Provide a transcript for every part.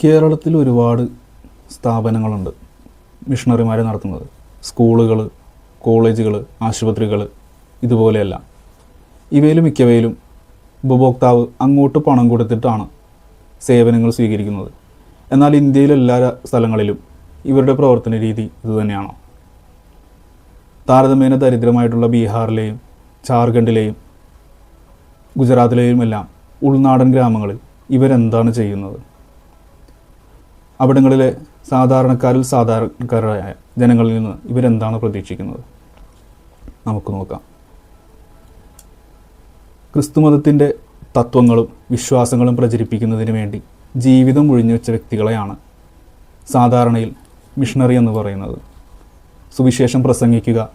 കേരളത്തിൽ ഒരുപാട് സ്ഥാപനങ്ങളുണ്ട് മിഷണറിമാരെ നടത്തുന്നത്. സ്കൂളുകൾ കോളേജുകൾ ആശുപത്രികൾ ഇതുപോലെയല്ല. ഇവയിലും മിക്കവയിലും ഉപഭോക്താവ് അങ്ങോട്ട് പണം കൊടുത്തിട്ടാണ് സേവനങ്ങൾ സ്വീകരിക്കുന്നത്. എന്നാൽ ഇന്ത്യയിലെ എല്ലാ സ്ഥലങ്ങളിലും ഇവരുടെ പ്രവർത്തന രീതി ഇതുതന്നെയാണ് താരതമ്യേന ദരിദ്രമായിട്ടുള്ള ബീഹാറിലെയും ജാർഖണ്ഡിലെയും ഗുജറാത്തിലെയുമെല്ലാം ഉൾനാടൻ ഗ്രാമങ്ങളിൽ ഇവരെന്താണ് ചെയ്യുന്നത്? അവിടങ്ങളിലെ സാധാരണക്കാരിൽ സാധാരണക്കാരായ ജനങ്ങളിൽ നിന്ന് ഇവരെന്താണ് പ്രതീക്ഷിക്കുന്നത്? നമുക്ക് നോക്കാം. ക്രിസ്തുമതത്തിന്റെ തത്വങ്ങളും വിശ്വാസങ്ങളും പ്രചരിപ്പിക്കുന്നതിന് വേണ്ടി ജീവിതം ഒഴിഞ്ഞു വെച്ച വ്യക്തികളെയാണ് സാധാരണയിൽ മിഷണറി എന്ന് പറയുന്നത്. സുവിശേഷം പ്രസംഗിക്കുക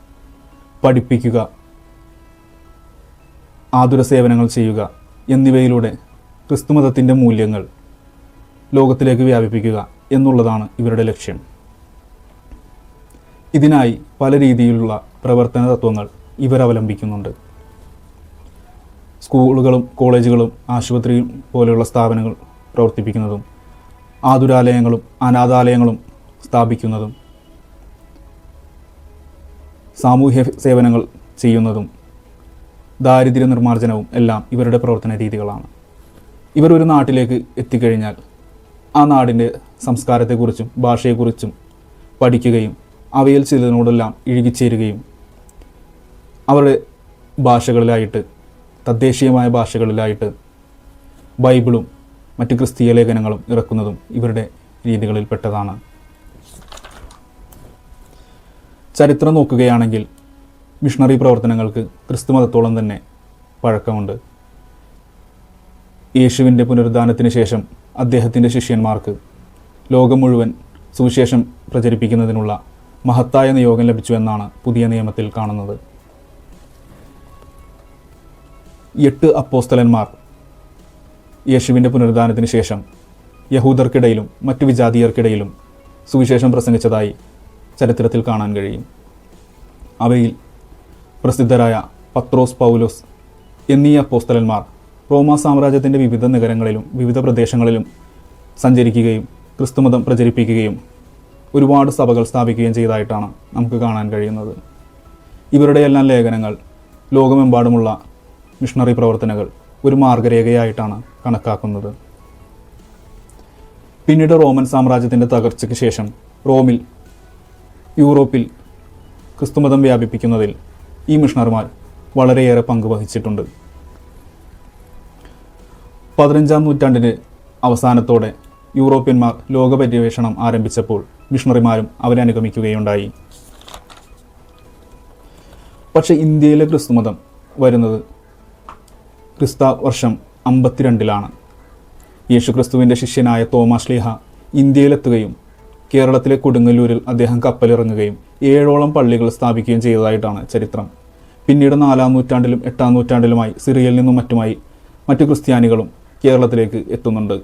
പഠിപ്പിക്കുക ആതുര സേവനങ്ങൾ ചെയ്യുക എന്നിവയിലൂടെ ക്രിസ്തുമതത്തിന്റെ മൂല്യങ്ങൾ ലോകത്തിലേക്ക് വ്യാപിപ്പിക്കുക എന്നുള്ളതാണ് ഇവരുടെ ലക്ഷ്യം. ഇതിനായി പല രീതിയിലുള്ള പ്രവർത്തന തത്വങ്ങൾ ഇവർ അവലംബിക്കുന്നുണ്ട്. സ്കൂളുകളും കോളേജുകളും ആശുപത്രിയും പോലെയുള്ള സ്ഥാപനങ്ങൾ പ്രവർത്തിപ്പിക്കുന്നതും ആതുരാലയങ്ങളും അനാഥാലയങ്ങളും സ്ഥാപിക്കുന്നതും സാമൂഹ്യ സേവനങ്ങൾ ചെയ്യുന്നതും ദാരിദ്ര്യ നിർമ്മാർജനവും എല്ലാം ഇവരുടെ പ്രവർത്തന രീതികളാണ്. ഇവർ ഒരു നാട്ടിലേക്ക് എത്തിക്കഴിഞ്ഞാൽ ആ നാടിന്റെ സംസ്കാരത്തെക്കുറിച്ചും ഭാഷയെക്കുറിച്ചും പഠിക്കുകയും അവയിൽ ചിലതിനോടെല്ലാം ഇഴുകിച്ചേരുകയും അവരുടെ ഭാഷകളിലായിട്ട് തദ്ദേശീയമായ ഭാഷകളിലായിട്ട് ബൈബിളും മറ്റ് ക്രിസ്തീയ ലേഖനങ്ങളും ഇറക്കുന്നതും ഇവരുടെ രീതികളിൽപ്പെട്ടതാണ്. ചരിത്രം നോക്കുകയാണെങ്കിൽ മിഷണറി പ്രവർത്തനങ്ങൾക്ക് ക്രിസ്തുമതത്തോളം തന്നെ പഴക്കമുണ്ട്. യേശുവിന്റെ പുനരുദ്ധാനത്തിന് ശേഷം അദ്ദേഹത്തിന്റെ ശിഷ്യന്മാർക്ക് ലോകം മുഴുവൻ സുവിശേഷം പ്രചരിപ്പിക്കുന്നതിനുള്ള മഹത്തായ നിയോഗം ലഭിച്ചു എന്നാണ് പുതിയ നിയമത്തിൽ കാണുന്നത്. എട്ട് അപ്പോസ്തലന്മാർ യേശുവിന്റെ പുനരുദ്ധാനത്തിന് ശേഷം യഹൂദർക്കിടയിലും മറ്റു വിജാതീയർക്കിടയിലും സുവിശേഷം പ്രസംഗിച്ചതായി ചരിത്രത്തിൽ കാണാൻ കഴിയും. അവയിൽ പ്രസിദ്ധരായ പത്രോസ് പൗലോസ് എന്നീ അപ്പോസ്തലന്മാർ റോമാ സാമ്രാജ്യത്തിന്റെ വിവിധ നഗരങ്ങളിലും വിവിധ പ്രദേശങ്ങളിലും സഞ്ചരിക്കുകയും ക്രിസ്തുമതം പ്രചരിപ്പിക്കുകയും ഒരുപാട് സഭകൾ സ്ഥാപിക്കുകയും ചെയ്തതായിട്ടാണ് നമുക്ക് കാണാൻ കഴിയുന്നത്. ഇവരുടെ എല്ലാം ലേഖനങ്ങൾ ലോകമെമ്പാടുമുള്ള മിഷണറി പ്രവർത്തനങ്ങൾ ഒരു മാർഗരേഖയായിട്ടാണ് കണക്കാക്കുന്നത്. പിന്നീട് റോമൻ സാമ്രാജ്യത്തിന്റെ തകർച്ചയ്ക്ക് ശേഷം റോമിൽ യൂറോപ്പിൽ ക്രിസ്തുമതം വ്യാപിപ്പിക്കുന്നതിൽ ഈ മിഷണർമാർ വളരെയേറെ പങ്ക് വഹിച്ചിട്ടുണ്ട് പതിനഞ്ചാം നൂറ്റാണ്ടിന്റെ അവസാനത്തോടെ യൂറോപ്യന്മാർ ലോക പര്യവേഷണം ആരംഭിച്ചപ്പോൾ മിഷണറിമാരും അവരെ അനുഗമിക്കുകയുണ്ടായി. പക്ഷേ ഇന്ത്യയിലെ ക്രിസ്തുമതം വരുന്നത് ക്രിസ്ത വർഷം അമ്പത്തിരണ്ടിലാണ്. യേശുക്രിസ്തുവിന്റെ ശിഷ്യനായ തോമാശ്ലീഹ ഇന്ത്യയിലെത്തുകയും കേരളത്തിലെ കൊടുങ്ങല്ലൂരിൽ അദ്ദേഹം കപ്പലിറങ്ങുകയും ഏഴോളം പള്ളികൾ സ്ഥാപിക്കുകയും ചെയ്തതായിട്ടാണ് ചരിത്രം. പിന്നീട് നാലാം നൂറ്റാണ്ടിലും എട്ടാം നൂറ്റാണ്ടിലുമായി സിറിയയിൽ നിന്നും മറ്റുമായി മറ്റു ക്രിസ്ത്യാനികളും കേരളത്തിലേക്ക് എത്തുന്നുണ്ട്.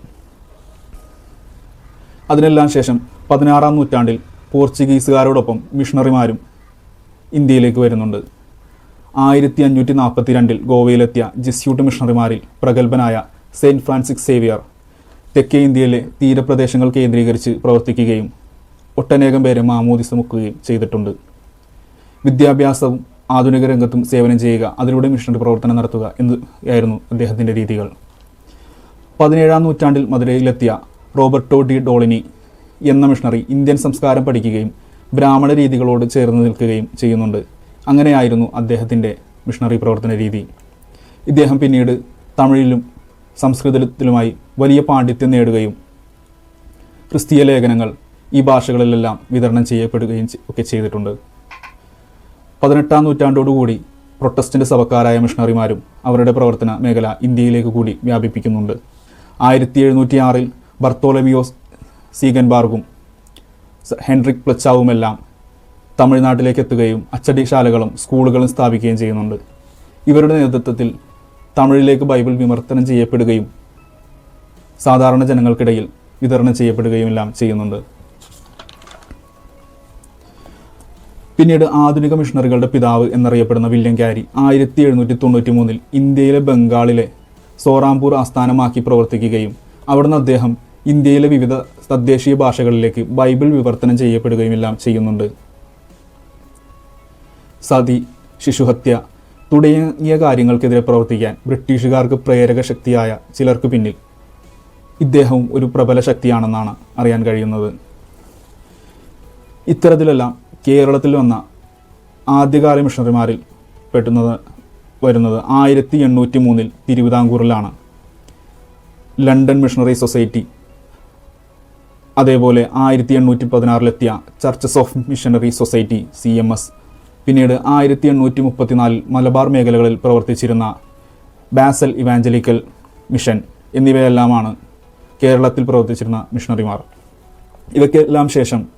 അതിനെല്ലാം ശേഷം പതിനാറാം നൂറ്റാണ്ടിൽ പോർച്ചുഗീസുകാരോടൊപ്പം മിഷണറിമാരും ഇന്ത്യയിലേക്ക് വരുന്നുണ്ട്. ആയിരത്തി അഞ്ഞൂറ്റി നാൽപ്പത്തി രണ്ടിൽ ഗോവയിലെത്തിയ ജിസ്യൂട്ട് മിഷണറിമാരിൽ പ്രഗത്ഭനായ സെയിന്റ് ഫ്രാൻസിസ് സേവിയർ തെക്കേ ഇന്ത്യയിലെ തീരപ്രദേശങ്ങൾ കേന്ദ്രീകരിച്ച് പ്രവർത്തിക്കുകയും ഒട്ടനേകം പേരെ മാമോദിസ മുക്കുകയും ചെയ്തിട്ടുണ്ട്. വിദ്യാഭ്യാസവും ആധുനിക രംഗത്തും സേവനം ചെയ്യുക. അതിലൂടെ മിഷണറി പ്രവർത്തനം നടത്തുക എന്നായിരുന്നു അദ്ദേഹത്തിന്റെ രീതികൾ. പതിനേഴാം നൂറ്റാണ്ടിൽ മധുരയിലെത്തിയ റോബർട്ടോ ഡി ഡോളിനി എന്ന മിഷണറി ഇന്ത്യൻ സംസ്കാരം പഠിക്കുകയും ബ്രാഹ്മണ രീതികളോട് ചേർന്ന് നിൽക്കുകയും ചെയ്യുന്നുണ്ട്. അങ്ങനെയായിരുന്നു അദ്ദേഹത്തിന്റെ മിഷണറി പ്രവർത്തന രീതി. ഇദ്ദേഹം പിന്നീട് തമിഴിലും സംസ്കൃതത്തിലുമായി വലിയ പാണ്ഡിത്യം നേടുകയും ക്രിസ്തീയ ലേഖനങ്ങൾ ഈ ഭാഷകളിലെല്ലാം വിതരണം ചെയ്യപ്പെടുകയും ഒക്കെ ചെയ്തിട്ടുണ്ട്. പതിനെട്ടാം നൂറ്റാണ്ടോടുകൂടി പ്രൊട്ടസ്റ്റന്റ് സഭക്കാരായ മിഷണറിമാരും അവരുടെ പ്രവർത്തന മേഖല ഇന്ത്യയിലേക്ക് കൂടി വ്യാപിപ്പിക്കുന്നുണ്ട്. ആയിരത്തി എഴുന്നൂറ്റി ആറിൽ ബർത്തോളമിയോസ് സീഗൻബാർഗും ഹെൻറിക് പ്ലച്ചാവുമെല്ലാം തമിഴ്നാട്ടിലേക്ക് എത്തുകയും അച്ചടിശാലകളും സ്കൂളുകളും സ്ഥാപിക്കുകയും ചെയ്യുന്നുണ്ട്. ഇവരുടെ നേതൃത്വത്തിൽ തമിഴിലേക്ക് ബൈബിൾ വിമർത്തനം ചെയ്യപ്പെടുകയും സാധാരണ ജനങ്ങൾക്കിടയിൽ വിതരണം ചെയ്യപ്പെടുകയും എല്ലാം ചെയ്യുന്നുണ്ട്. പിന്നീട് ആധുനിക മിഷണറികളുടെ പിതാവ് എന്നറിയപ്പെടുന്ന വില്യം ക്യാരി ആയിരത്തി എഴുന്നൂറ്റി തൊണ്ണൂറ്റി മൂന്നിൽ ഇന്ത്യയിലെ ബംഗാളിലെ സോറാംപൂർ ആസ്ഥാനമാക്കി പ്രവർത്തിക്കുകയും അവിടുന്ന് അദ്ദേഹം ഇന്ത്യയിലെ വിവിധ തദ്ദേശീയ ഭാഷകളിലേക്ക് ബൈബിൾ വിവർത്തനം ചെയ്യപ്പെടുകയും എല്ലാം ചെയ്യുന്നുണ്ട്. സതി ശിശുഹത്യ തുടങ്ങിയ കാര്യങ്ങൾക്കെതിരെ പ്രവർത്തിക്കാൻ ബ്രിട്ടീഷുകാർക്ക് പ്രേരക ശക്തിയായ ചിലർക്ക് പിന്നിൽ ഇദ്ദേഹവും ഒരു പ്രബല ശക്തിയാണെന്നാണ് അറിയാൻ കഴിയുന്നത്. ഇത്തരത്തിലെല്ലാം കേരളത്തിൽ വന്ന ആദ്യകാല മിഷണറിമാരിൽ പെട്ടുന്നത് വരുന്നത് ആയിരത്തി എണ്ണൂറ്റി മൂന്നിൽ തിരുവിതാംകൂറിലാണ്. ലണ്ടൻ മിഷണറി സൊസൈറ്റി അതേപോലെ ആയിരത്തി എണ്ണൂറ്റി പതിനാറിലെത്തിയ churches of missionary society C M S പിന്നീട് ആയിരത്തി എണ്ണൂറ്റി മുപ്പത്തിനാലിൽ മലബാർ മേഖലകളിൽ പ്രവർത്തിച്ചിരുന്ന ബാസൽ ഇവാഞ്ചലിക്കൽ മിഷൻ എന്നിവയെല്ലാമാണ് കേരളത്തിൽ പ്രവർത്തിച്ചിരുന്ന മിഷണറിമാർ. ഇവയ്ക്കെല്ലാം ശേഷം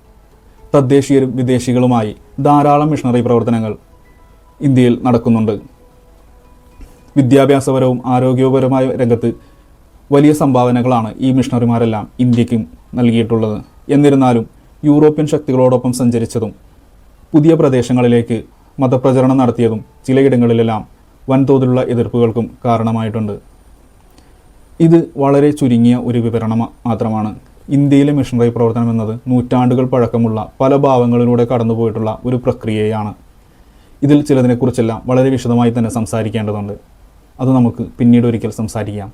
തദ്ദേശീയരും വിദേശികളുമായി ധാരാളം മിഷണറി പ്രവർത്തനങ്ങൾ ഇന്ത്യയിൽ നടക്കുന്നുണ്ട്. വിദ്യാഭ്യാസപരവും ആരോഗ്യപരവുമായ രംഗത്ത് വലിയ സംഭാവനകളാണ് ഈ മിഷണറിമാരെല്ലാം ഇന്ത്യക്കും നൽകിയിട്ടുള്ളത്. എന്നിരുന്നാലും യൂറോപ്യൻ ശക്തികളോടൊപ്പം സഞ്ചരിച്ചതും പുതിയ പ്രദേശങ്ങളിലേക്ക് മതപ്രചരണം നടത്തിയതും ചിലയിടങ്ങളിലെല്ലാം വൻതോതിലുള്ള എതിർപ്പുകൾക്കും കാരണമായിട്ടുണ്ട്. ഇത് വളരെ ചുരുങ്ങിയ ഒരു വിവരണം മാത്രമാണ്. ഇന്ത്യയിലെ മിഷണറി പ്രവർത്തനം എന്നത് നൂറ്റാണ്ടുകൾ പഴക്കമുള്ള പല ഭാവങ്ങളിലൂടെ കടന്നുപോയിട്ടുള്ള ഒരു പ്രക്രിയയാണ്. ഇതിൽ ചിലതിനെക്കുറിച്ചെല്ലാം വളരെ വിശദമായി തന്നെ സംസാരിക്കേണ്ടതുണ്ട്. അത് നമുക്ക് പിന്നീട് ഒരിക്കൽ സംസാരിക്കാം.